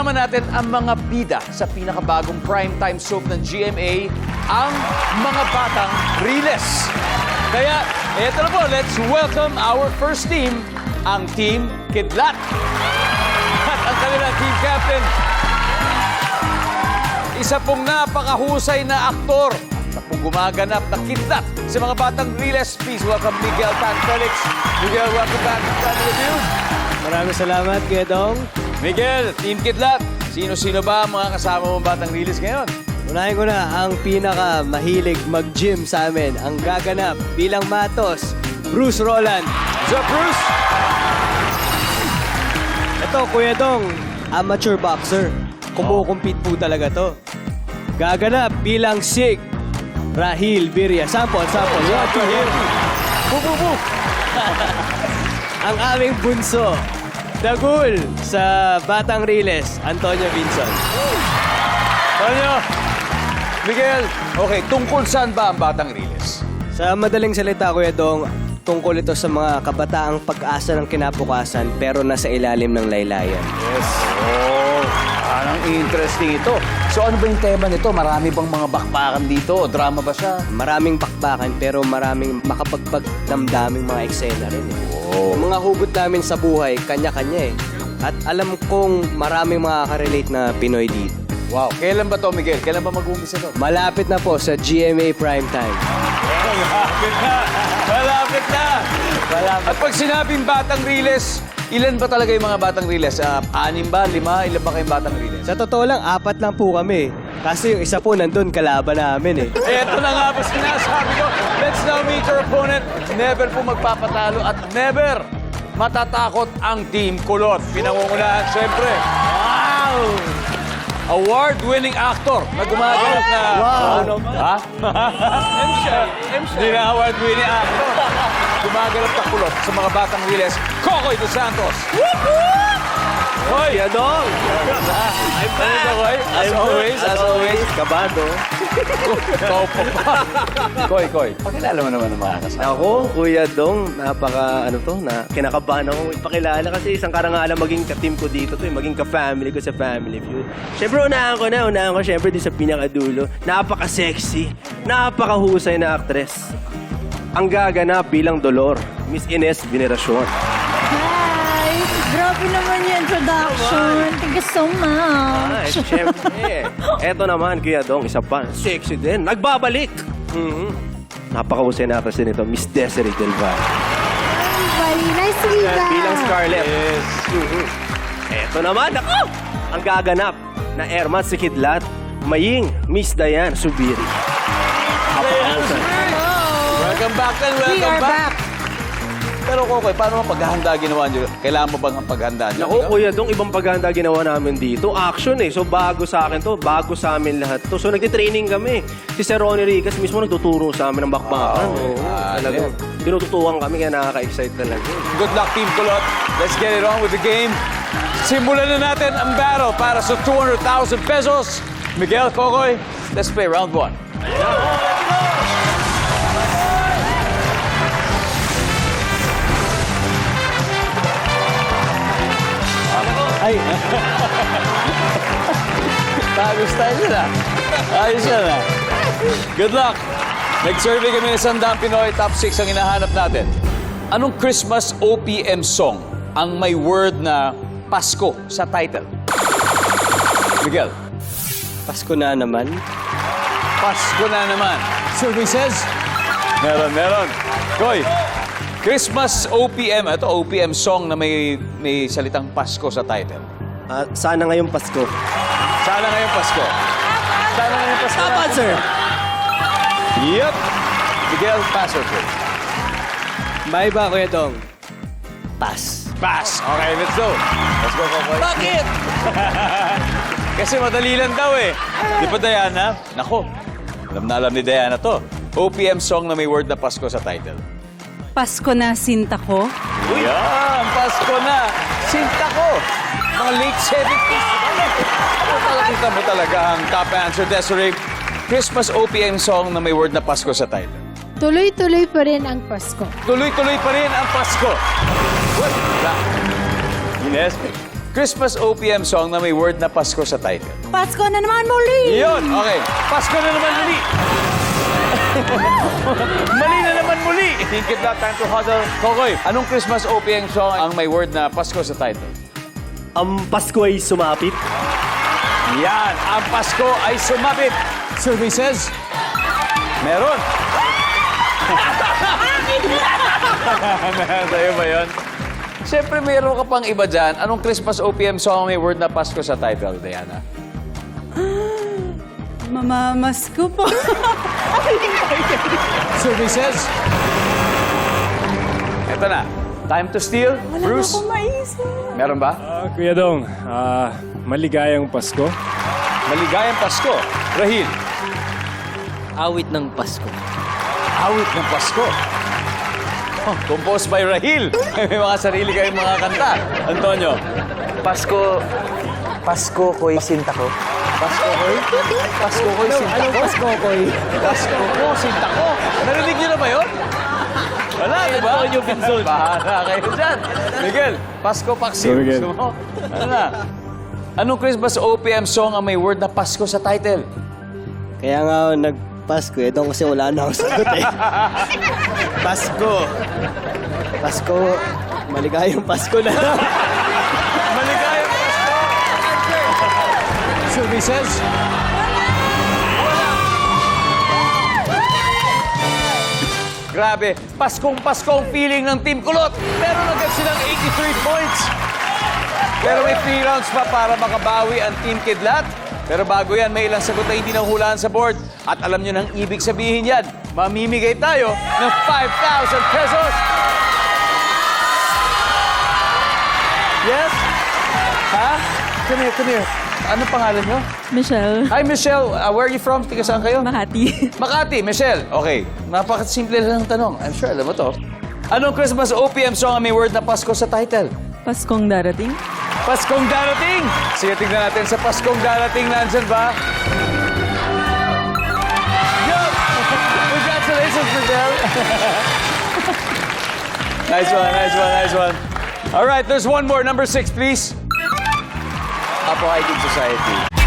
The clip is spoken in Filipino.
Kasama natin ang mga bida sa pinakabagong primetime soap ng GMA, ang mga batang Riles. Kaya, eto na po, let's welcome our first team, ang Team Kidlat. At ang kanilang team captain, isa pong napakahusay na aktor na pong gumaganap na kidlat sa mga batang Riles. Please welcome Miguel Tan Felix. Miguel, welcome back to Family Feud. Maraming salamat, Kuya. Miguel, Team Kidlat, sino-sino ba ang mga kasama mong batang Riles ngayon? Unahin ko na ang pinaka mahilig mag-gym sa amin, ang gaganap bilang matos, Bruce Roland. What's up, Bruce? Ito, Kuya Dong, amateur boxer. Kumukumpit po talaga to. Gaganap bilang Sig, Rahil Birya. Sample, sample. One, two, three. Boo, boo, boo. Ang aming bunso, Dagul sa Batang Riles, Antonio Vinson. Tonyo, Miguel, okay, tungkol saan ba ang batang Riles? Sa madaling salita, Kuya Dong, tungkol ito sa mga kabataang pag-asa ng kinabukasan pero nasa ilalim ng laylayan. Yes. Oh, parang interesting ito. So ano ba yung tema nito? Marami bang mga bakbakan dito? O drama ba siya? Maraming bakbakan pero maraming makapagpagdamdaming mga eksena rin. Eh. Yung mga hugot namin sa buhay, kanya-kanya eh. At alam kong maraming makaka-relate na Pinoy dito. Wow. Kailan ba to, Miguel? Kailan ba mag-uumpisa to? Malapit na po sa GMA Primetime. Malapit na! Malapit na! Malapit. At pag sinabing batang Riles, ilan ba talaga yung mga batang Riles? Ah, anim ba? Lima? Ilan ba kayong batang Riles? Sa totoo lang, apat lang po kami. Kasi yung isa po nandun, kalaban namin eh. Eto na nga po sinasabi ko. Let's now meet your opponent. Never po magpapatalo at never matatakot ang Team Kulot. Pinangungunahan, siyempre. Award-winning actor na gumaganap na... Wow! Ha? Hindi na award-winning actor. Gumaganap na kulot sa mga batang Riles. Kokoy dos Santos. Hoy! Kuya Dong! I'm back! As always, as always. Kabado. Kopo pa. Koy, Koy. Pakilala mo naman ang mga kasama. Ako, Kuya Dong, napaka ano to, na kinakabahan ako ipakilala kasi isang karangalan maging ka-team ko dito to, eh, maging ka-family ko sa Family Feud. Siyempre, unahan ko na, unahan ko siyempre di sa pinakadulo. Napaka-sexy, napakahusay na actress. Ang gaganap bilang Dolor, Miss Ines Veneracion. Grabe naman yung introduction. Thank you so Ay, much. siyempre. Eto naman, Kuya Dong, isa pa, sexy din. Nagbabalik! Mhm. Napakahusay na actress din ito, Miss Desiree Del Valle. Bye. Nice to meet you. bilang Scarlett. Yes. Eto naman, ako! Ang gaganap na Ermat si Kidlat, Maying Miss Diane Subiri. Welcome back then, welcome We are back. Pero Kokoy, paano ang paghahanda ginawa niyo? Kailangan mo bang ang paghahanda niyo? Naku, kuya, dong ibang paghahanda ginawa namin dito. Action eh. So, bago sa akin to. Bago sa amin lahat to. So, nagtitraining kami. Si Sir Ronnie Ricas mismo nagtuturo sa amin ng bakbakan. Wow. Oo, Ah, talagang tinututukan kami kaya nakaka-excite talaga. Good luck, Team Kulot. Let's get it on with the game. Simulan na natin ang battle para sa 200,000 pesos. Miguel, Kokoy, let's play round one. Yun ah. Ayos yan ah. Good luck. Nag-survey kami ng Sandang Pinoy, top 6 ang hinahanap natin. Anong Christmas OPM song ang may word na Pasko sa title? Miguel, Pasko na naman. Pasko na naman. Survey says? Meron, meron. Koy, Christmas OPM, ito OPM song na may, may salitang Pasko sa title. Ah, sana ngayong Pasko. Sana ngayong Pasko. Sana ngayong Pasko. Tama, sir. Yep. Miguel, pass or play? May ba, Kuya Dong? Pass. Pass. Okay, let's go. Let's go, Kokoy. Bakit? Kasi madali lang daw eh. Di ba, Diana? Nako, alam na alam ni Diana to. OPM song na may word na Pasko sa title. Pasko na sinta ko. Yan, Pasko na. Sinta ko. Mga late 70s. Ano talaga mo talaga ang top answer, Desiree? Christmas OPM song na may word na Pasko sa title. Tuloy-tuloy pa rin ang Pasko. Tuloy-tuloy pa rin ang Pasko. Wala. Ines, Christmas OPM song na may word na Pasko sa title? Pasko na naman muli! Yun! Okay. Pasko na naman muli! Mali na naman muli! Think it not time to huddle. Kokoy, anong Christmas OPM song ang may word na Pasko sa title? Ang Pasko ay sumapit. Yan! Ang Pasko ay sumapit! Survey says, meron! Sa'yo ba yun? Siyempre, meron ka pang iba dyan. Anong Christmas OPM song may word na Pasko sa title, Diana? Mamamas ko po. Says, Ito na. Time to steal. Bruce, Ako maisip. meron ba? Ah, Kuya Dong, ah, maligayang Pasko. Maligayang Pasko. Rahil, Awit ng Pasko. awit ng Pasko. Oh, composed by Rahil. May mga sarili kayong mga kanta. Antonio, Pasko, Pasko ko'y sinta ko. Pasko ko'y? Pasko ko'y sinta ko? Pasko ko'y? Pasko ko, sinta ko. Narinig niyo na ba yun? Wala, di ba? Antonio Pinzon. Bahala kayo dyan. Miguel, Pasko Paksi. Go, Miguel. Gusto mo? Ano na? Anong Christmas OPM song ang may word na Pasko sa title? Kaya nga ako nagpasko eh. Doon kasi wala na akong sagot eh. Pasko. Pasko. Maligayang Pasko na lang. Maligayang Pasko! Sylvie says, Grabe, Paskong-Paskong feeling ng Team Kulot. Pero nagkat silang 83 points. Pero may 3 rounds pa para makabawi ang Team Kidlat. Pero bago yan, may ilang sagot na hindi nahulaan sa board. At alam nyo nang ibig sabihin yan, mamimigay tayo ng 5,000 pesos. Yes? Ha? Come here, come here. Ano pangalan nyo? Michelle. Hi, Michelle. Uh, where are you from? Tiga saan kayo? Makati. Makati, Michelle. Okay. Napakasimple lang ng tanong. I'm sure alam mo to. Anong Christmas OPM song ang may word na Pasko sa title? Paskong darating. Paskong darating! Sige, tingnan natin sa Paskong darating. Nandyan ba? Yo! Congratulations, Michelle! nice one, nice one, nice one. All right, there's one more. Number six, please. Applied in Society.